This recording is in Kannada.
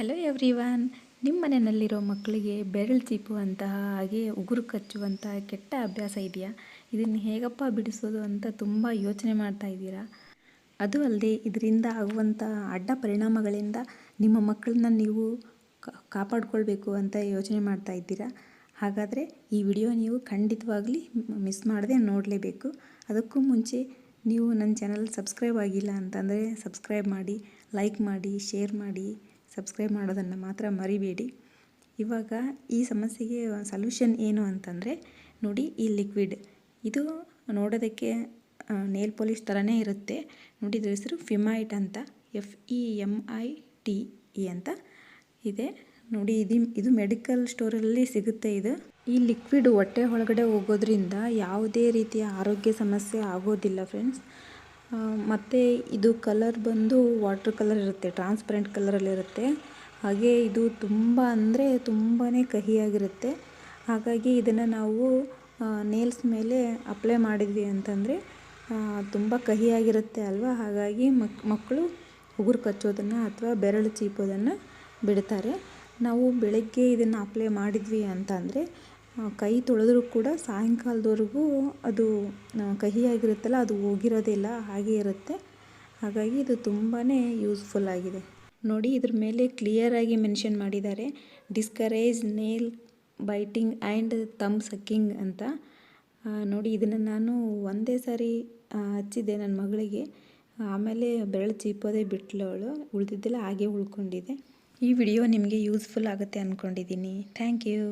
ಹಲೋ ಎವ್ರಿವಾನ್ ನಿಮ್ಮ ಮನೆಯಲ್ಲಿರೋ ಮಕ್ಕಳಿಗೆ ಬೆರಳು ಚೀಪುವಂತಹ ಹಾಗೆ ಉಗುರು ಕಚ್ಚುವಂತಹ ಕೆಟ್ಟ ಅಭ್ಯಾಸ ಇದೆಯಾ? ಇದನ್ನು ಹೇಗಪ್ಪ ಬಿಡಿಸೋದು ಅಂತ ತುಂಬ ಯೋಚನೆ ಮಾಡ್ತಾ ಇದ್ದೀರಾ? ಅದು ಅಲ್ಲದೆ ಇದರಿಂದ ಆಗುವಂಥ ಅಡ್ಡ ಪರಿಣಾಮಗಳಿಂದ ನಿಮ್ಮ ಮಕ್ಕಳನ್ನ ನೀವು ಕಾಪಾಡಿಕೊಳ್ಬೇಕು ಅಂತ ಯೋಚನೆ ಮಾಡ್ತಾ ಇದ್ದೀರಾ? ಹಾಗಾದರೆ ಈ ವಿಡಿಯೋ ನೀವು ಖಂಡಿತವಾಗ್ಲಿ ಮಿಸ್ ಮಾಡದೆ ನೋಡಲೇಬೇಕು. ಅದಕ್ಕೂ ಮುಂಚೆ ನೀವು ನನ್ನ ಚಾನಲ್ ಸಬ್ಸ್ಕ್ರೈಬ್ ಆಗಿಲ್ಲ ಅಂತಂದರೆ ಸಬ್ಸ್ಕ್ರೈಬ್ ಮಾಡಿ, ಲೈಕ್ ಮಾಡಿ, ಶೇರ್ ಮಾಡಿ. ಸಬ್ಸ್ಕ್ರೈಬ್ ಮಾಡೋದನ್ನು ಮಾತ್ರ ಮರಿಬೇಡಿ. ಇವಾಗ ಈ ಸಮಸ್ಯೆಗೆ ಸಲ್ಯೂಷನ್ ಏನು ಅಂತಂದರೆ ನೋಡಿ ಈ ಲಿಕ್ವಿಡ್ ಇದು ನೋಡೋದಕ್ಕೆ ನೇಲ್ ಪಾಲಿಶ್ ಥರನೇ ಇರುತ್ತೆ. ನೋಡಿ ಇದ್ರ ಹೆಸರು ಫಿಮೈಟ್ ಅಂತ. F E M I T E ಅಂತ ಇದೆ. ನೋಡಿ ಇದು ಇದು ಮೆಡಿಕಲ್ ಸ್ಟೋರಲ್ಲಿ ಸಿಗುತ್ತೆ ಇದು. ಈ ಲಿಕ್ವಿಡ್ ಹೊಟ್ಟೆ ಒಳಗಡೆ ಹೋಗೋದ್ರಿಂದ ಯಾವುದೇ ರೀತಿಯ ಆರೋಗ್ಯ ಸಮಸ್ಯೆ ಆಗೋದಿಲ್ಲ ಫ್ರೆಂಡ್ಸ್ ಮತ್ತು ಇದು ಕಲರ್ ಬಂದು ವಾಟ್ರ್ ಕಲರ್ ಇರುತ್ತೆ ಟ್ರಾನ್ಸ್ಪರೆಂಟ್ ಕಲರಲ್ಲಿರುತ್ತೆ ಹಾಗೆ ಇದು ತುಂಬ ಅಂದರೆ ತುಂಬಾ ಕಹಿಯಾಗಿರುತ್ತೆ. ಹಾಗಾಗಿ ಇದನ್ನು ನಾವು ನೇಲ್ಸ್ ಮೇಲೆ ಅಪ್ಲೈ ಮಾಡಿದ್ವಿ ಅಂತಂದರೆ ತುಂಬ ಕಹಿಯಾಗಿರುತ್ತೆ ಅಲ್ವಾ? ಹಾಗಾಗಿ ಮಕ್, ಮಕ್ಕಳು ಉಗುರು ಕಚ್ಚೋದನ್ನು ಅಥವಾ ಬೆರಳು ಚೀಪೋದನ್ನು ಬಿಡ್ತಾರೆ. ನಾವು ಬೆಳಗ್ಗೆ ಇದನ್ನು ಅಪ್ಲೈ ಮಾಡಿದ್ವಿ ಅಂತ ಅಂದರೆ ಕೈ ತೊಳೆದ್ರೂ ಕೂಡ ಸಾಯಂಕಾಲದವರೆಗೂ ಅದು ಕಹಿಯಾಗಿರುತ್ತಲ್ಲ, ಅದು ಹೋಗಿರೋದಿಲ್ಲ ಹಾಗೆ ಇರುತ್ತೆ. ಹಾಗಾಗಿ ಇದು ತುಂಬಾ ಯೂಸ್ಫುಲ್ ಆಗಿದೆ. ನೋಡಿ, ಇದ್ರ ಮೇಲೆ ಕ್ಲಿಯರಾಗಿ ಮೆನ್ಷನ್ ಮಾಡಿದ್ದಾರೆ discourage nail biting and thumb sucking ಅಂತ. ನೋಡಿ, ಇದನ್ನು ನಾನು ಒಂದೇ ಸಾರಿ ಹಚ್ಚಿದ್ದೆ ನನ್ನ ಮಗಳಿಗೆ. ಆಮೇಲೆ ಬೆರಳು ಚೀಪೋದೇ ಬಿಟ್ಲು ಅವಳು, ಉಳಿದಿದ್ದೆಲ್ಲ ಹಾಗೆ ಉಳ್ಕೊಂಡಿದೆ. ಈ ವಿಡಿಯೋ ನಿಮಗೆ ಯೂಸ್ಫುಲ್ ಆಗುತ್ತೆ ಅಂದ್ಕೊಂಡಿದ್ದೀನಿ ಥ್ಯಾಂಕ್ ಯು